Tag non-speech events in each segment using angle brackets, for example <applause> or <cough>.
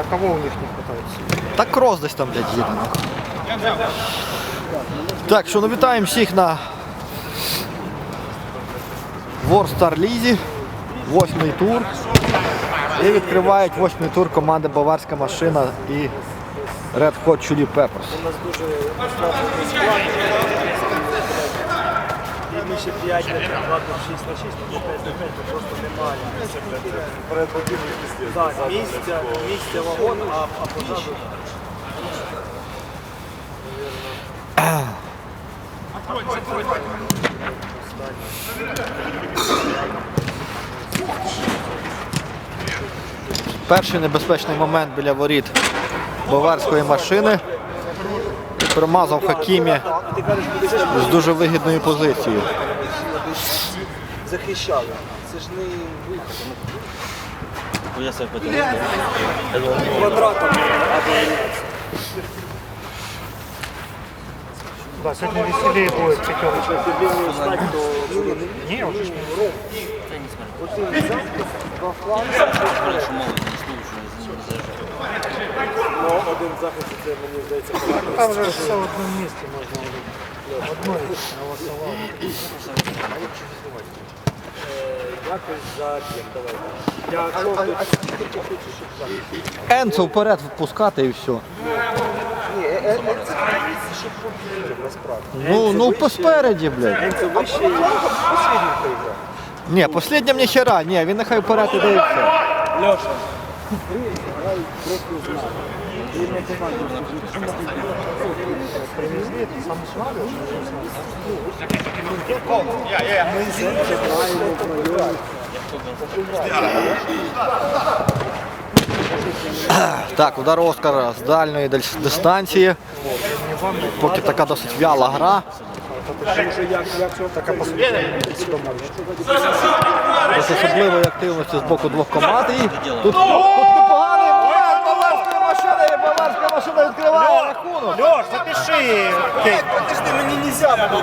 А кого у них не хватает? Та крос десь там, блядь, їде. Так, що ну вітаємо всіх на War Star Лізі. Восьмий тур. І відкривають восьмий тур команди Баварська машина і Red Hot Chili Peppers. Ще 5 метрів, ладно, 6 на 6, але 5 на 5 то просто немає. Так, місця, місця вагон, а, а позаду Перший небезпечний момент біля воріт баварської машини. Промазав Хакімі з дуже вигідною позицією. Захищали. Це ж не виход. Я себе потягнув. Квадратом Да, сегодня веселее будет пятерочка. то ну, Не, уже ж не Один взяв, два Хорошо, мало не слушаю, я за ним заезжаю. но один захист, це мені здається. Там же все в одном месте можно уже. Енцо вперед впускати і все. Ні. Ну, ну поспереді, блядь. Це вище, послідній поіграв. Ні, посліднім ніхера, ні, він нехай вперед іде і все. Льоша. Так, удар Оскара з дальньої дистанції. Поки така досить вяла гра. Без особливої активності з боку двох команд. І тут, тут Машина відкриває рахунок. Леш, запиши. Подожди, мені нельзя було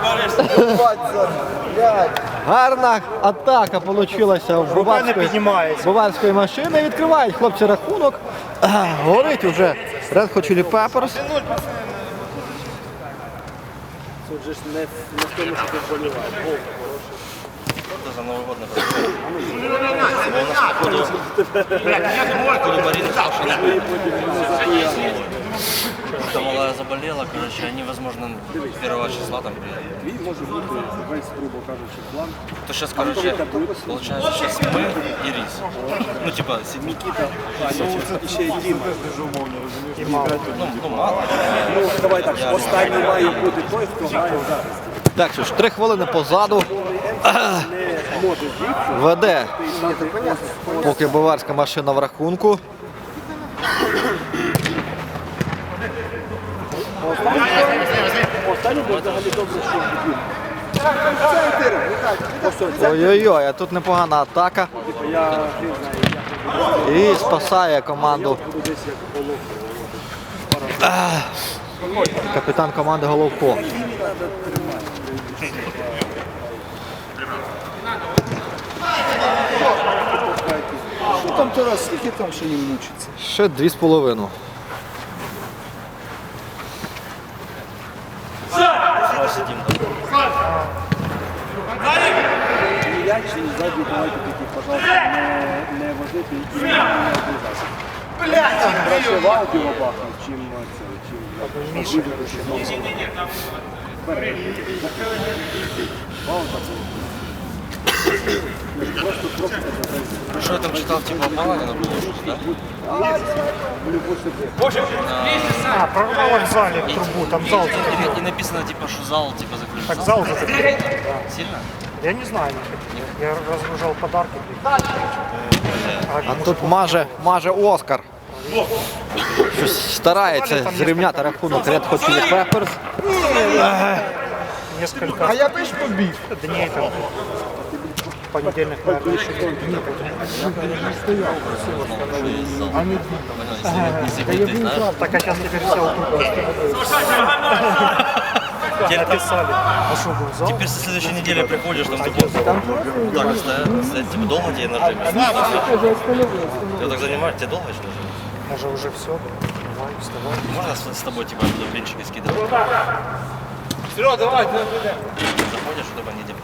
блядь. Гарна атака вийшла в баварської, піднімається. баварської машини. Відкривають хлопці рахунок. А, Горить уже Red Hot Chili Peppers. Тут же ж не, в- не в тому, що ти вболіваєш. Гол Это за Новый год, например. Походу, походу, Борис сказал, что Эта малая заболела, короче, они, возможно, 1 числа там приедут. Твій може бути весь, грубо кажучи, план. То сейчас, короче, получается, сейчас мы и Рис. Ну, типа, Никита, І ще й Діма. ну, ну, мало. Ну, давай так, останній має бути той, хто грає захисті. Так, що ж, три хвилини позаду. <clears throat> Веде поки баварська машина в рахунку. Ой-ой-ой, а тут непогана атака. І спасає команду капітан команди Головко. Що скільки там ще їм мучиться? Ще дві з половиною. Ззаді давайте такі, пожалуйста, не, не возити і не обрізати. Краще в аудіо бахнуть, чим це, чим. Вау, просто Что я там читал, типа, Баланина было что-то, да? А, прорвало в зале трубу, там зал закрыт. И, и написано, типа, что зал, типа, закрыт. Так зал закрыт. Сильно? Я не знаю. Я разгружал подарки. А тут маже, маже Оскар. Щось старається зрівняти рахунок Red Hot Chili Peppers. Несколько а я бишь побив. дней там. Понедельник, наверное, еще знаешь, Так, а сейчас теперь все написали. А что был зал? теперь со следующей недели приходишь, там такой, ну так, стоят, стоят, типа, долго тебе нажимаешь? Ты так занимаешь, тебе долго еще нажимаешь? Може вже все? Давай, вставай. Можно с, тобой типа блинчики скидывать? Серега, давай, веде. Заходишь, чтобы они делали.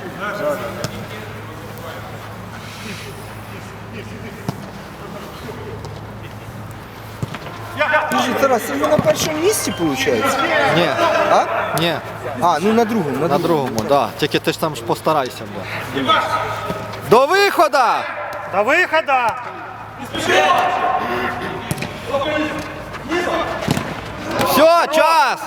Слушай, Тарас, це на першому місці виходить? Ні, А? ні, А, ну на другому, на на другому. другому, да. Тільки ти ж там ж постарайся. Да. До виходу! До виходу! Все, час!